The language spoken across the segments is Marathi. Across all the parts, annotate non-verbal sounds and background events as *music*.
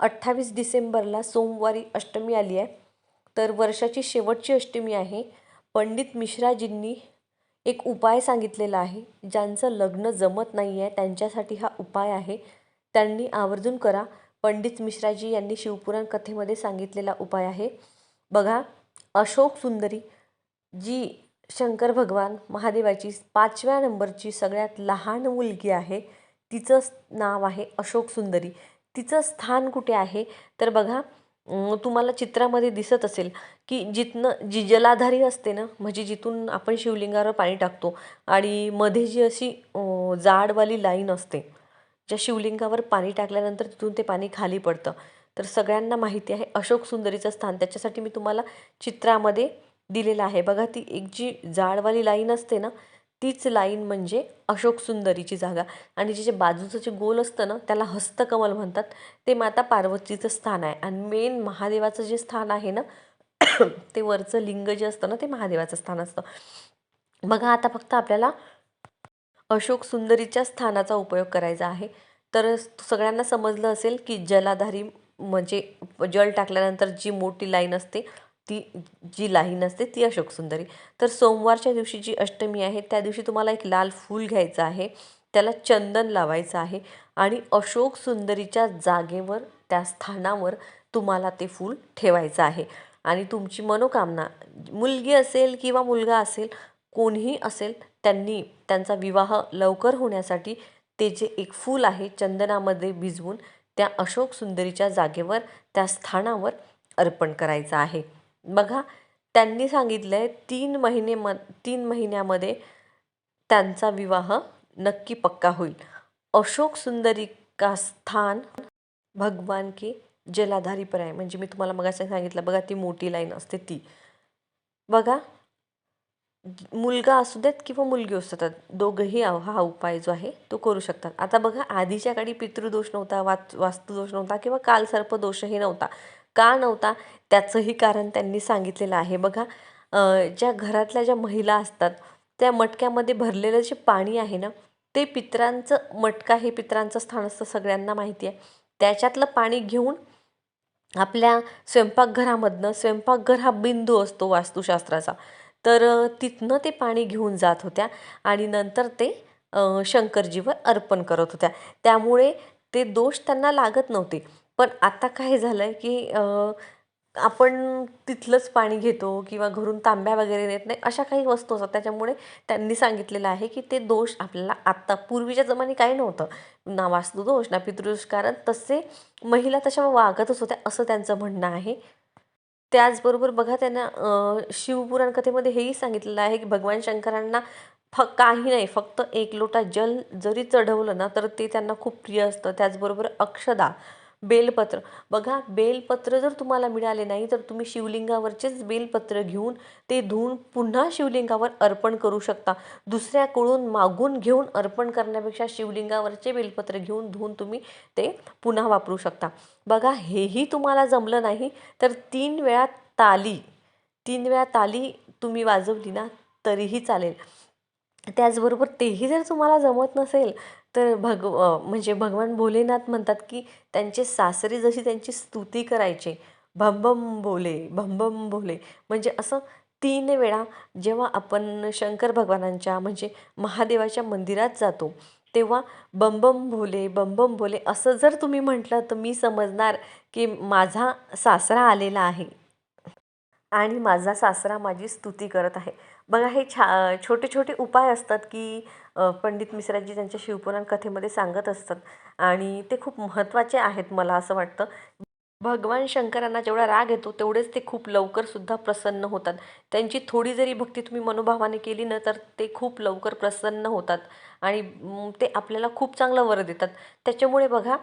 अठ्ठावीस डिसेंबरला सोमवारी अष्टमी आली आहे. तर वर्षाची शेवटची अष्टमी आहे. पंडित मिश्राजींनी एक उपाय सांगितलेला आहे. ज्यांचं लग्न जमत नाही आहे त्यांच्यासाठी हा उपाय आहे. त्यांनी आवर्जून करा. पंडित मिश्राजी यांनी शिवपुराण कथेमध्ये सांगितलेला उपाय आहे. बघा अशोक सुंदरी जी शंकर भगवान महादेवाची पाचव्या नंबरची सगळ्यात लहान मुलगी आहे तिचं नाव आहे अशोक सुंदरी. तिचं स्थान कुठे आहे? तर बघा तुम्हाला चित्रामध्ये दिसत असेल की जिथनं जी जलाधारी असते ना म्हणजे जिथून आपण शिवलिंगावर पाणी टाकतो आणि मध्ये जी अशी जाडवाली लाईन असते ज्या शिवलिंगावर पाणी टाकल्यानंतर तिथून ते पाणी खाली पडतं. तर सगळ्यांना माहिती आहे अशोक सुंदरीचं स्थान. त्याच्यासाठी मी तुम्हाला चित्रामध्ये दिलेलं आहे. बघा ती एक जी जाडवाली लाईन असते ना तीच लाईन म्हणजे अशोक सुंदरीची जागा. आणि जे जे बाजूचं जे गोल असतं ना त्याला हस्तकमल म्हणतात. ते माता पार्वतीचं स्थान आहे. आणि मेन महादेवाचं जे स्थान आहे ना *coughs* ते वरचं लिंग जे असतं ना ते महादेवाचं स्थान असतं. बघा आता फक्त आपल्याला अशोक सुंदरीच्या स्थानाचा उपयोग करायचा आहे. तर सगळ्यांना समजलं असेल की जलाधारी म्हणजे जल टाकल्यानंतर जी मोठी लाईन असते ती जी लाहीन असते ती अशोक सुंदरी तर सोमवारच्या दिवशी जी अष्टमी आहे त्या दिवशी तुम्हाला एक लाल फूल घ्यायचं आहे त्याला चंदन लावायचं आहे आणि अशोक सुंदरीच्या जागेवर त्या स्थानावर तुम्हाला ते फूल ठेवायचं आहे. आणि तुमची मनोकामना मुलगी असेल किंवा मुलगा असेल कोणीही असेल त्यांनी त्यांचा विवाह लवकर होण्यासाठी ते जे एक फूल आहे चंदनामध्ये भिजवून त्या अशोक सुंदरीच्या जागेवर त्या स्थानावर अर्पण करायचं आहे. बघा त्यांनी सांगितलं आहे तीन महिने म तीन महिन्यामध्ये त्यांचा विवाह नक्की पक्का होईल. अशोक सुंदरी का स्थान भगवान की जलाधारी पर्याय. म्हणजे मी तुम्हाला मगाशी सांगितलं बघा ती मोठी लाईन असते ती. बघा मुलगा असू देत किंवा मुलगी असू देतात दोघंही हा उपाय जो आहे तो करू शकतात. आता बघा आधीच्या काळी पितृदोष नव्हता वाच वास्तुदोष नव्हता किंवा कालसर्पदोषही नव्हता. का नव्हता? त्याचंही कारण त्यांनी सांगितलेलं आहे. बघा ज्या घरातल्या ज्या महिला असतात त्या मटक्यामध्ये भरलेलं जे पाणी आहे ना ते पित्रांचं मटका हे पित्रांचं स्थान असतं सगळ्यांना माहिती आहे. त्याच्यातलं पाणी घेऊन आपल्या स्वयंपाकघरामधनं स्वयंपाकघर हा बिंदू असतो वास्तुशास्त्राचा. तर तिथनं ते पाणी घेऊन जात होत्या आणि नंतर ते शंकरजीवर अर्पण करत होत्या. त्यामुळे ते दोष त्यांना लागत नव्हते. पण आता काय झालं आहे की आपण तिथलंच पाणी घेतो किंवा घरून तांब्या वगैरे नेत नाही अशा काही वस्तू असतात. त्याच्यामुळे त्यांनी सांगितलेलं आहे की ते दोष आपल्याला आत्ता पूर्वीच्या जमाने काही नव्हतं. ना वास्तुदोष ना पितृदोष कारण तसे महिला तशा वागतच होत्या असं त्यांचं म्हणणं आहे. त्याचबरोबर बघा त्यांना शिवपुराण कथेमध्ये हेही सांगितलेलं आहे की भगवान शंकरांना फ काही नाही फक्त एक लोटा जल जरी चढवलं ना तर ते त्यांना खूप प्रिय असतं. त्याचबरोबर अक्षदा बेलपत्र. बघा बेलपत्र जर तुम्हाला मिळाले नाही तर तुम्ही शिवलिंगावरचेच बेलपत्र घेऊन ते धुवून पुन्हा शिवलिंगावर अर्पण करू शकता. दुसऱ्याकडून मागून घेऊन अर्पण करण्यापेक्षा शिवलिंगावरचे बेलपत्र घेऊन धुवून तुम्ही ते पुन्हा वापरू शकता. बघा हेही तुम्हाला जमलं नाही तर तीन वेळा ताली तीन वेळा ताली तुम्ही वाजवली ना तरीही चालेल. त्याचबरोबर तेही जर तुम्हाला जमत नसेल तर भग म्हणजे भगवान भोलेनाथ म्हणतात की त्यांचे सासरे जशी त्यांची स्तुती करायचे भंबम भोले भंबम भोले. म्हणजे असं तीन वेळा जेव्हा आपण शंकर भगवानांच्या म्हणजे महादेवाच्या मंदिरात जातो तेव्हा बंबम भोले बंबम भोले असं जर तुम्ही म्हटलं तर मी समजणार की माझा सासरा आलेला आहे आणि माझा सासरा माझी स्तुती करत आहे. बघा हे छा छोटे छोटे उपाय असतात की पंडित मिश्राजी त्यांच्या शिवपुराण कथेमध्ये सांगत असतात आणि ते खूप महत्त्वाचे आहेत मला असं वाटतं. भगवान शंकरांना जेवढा राग येतो तेवढेच ते खूप लवकर सुद्धा प्रसन्न होतात. त्यांची थोडी जरी भक्ती तुम्ही मनोभावाने केली ना तर ते खूप लवकर प्रसन्न होतात आणि ते आपल्याला खूप चांगलं वर देतात. त्याच्यामुळे बघा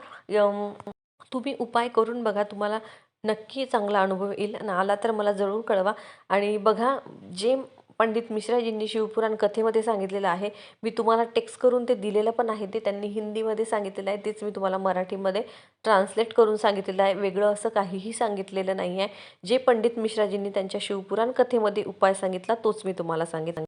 तुम्ही उपाय करून बघा तुम्हाला नक्की चांगला अनुभव येईल. आणि आला तर मला जरूर कळवा. आणि बघा जे पंडित मिश्राजींनी शिवपुराण कथेमध्ये सांगितलेलं आहे. मी तुम्हाला टेक्स्ट करून ते दिलेलं पण आहे. ते त्यांनी हिंदीमध्ये सांगितलेलं आहे. तेच मी तुम्हाला मराठीमध्ये ट्रान्सलेट करून सांगितलेलं आहे. वेगळं असं काहीही सांगितलेलं नाही आहे जे पंडित मिश्राजींनी त्यांच्या शिवपुराण कथेमध्ये उपाय सांगितला तोच मी तुम्हाला सांगितला.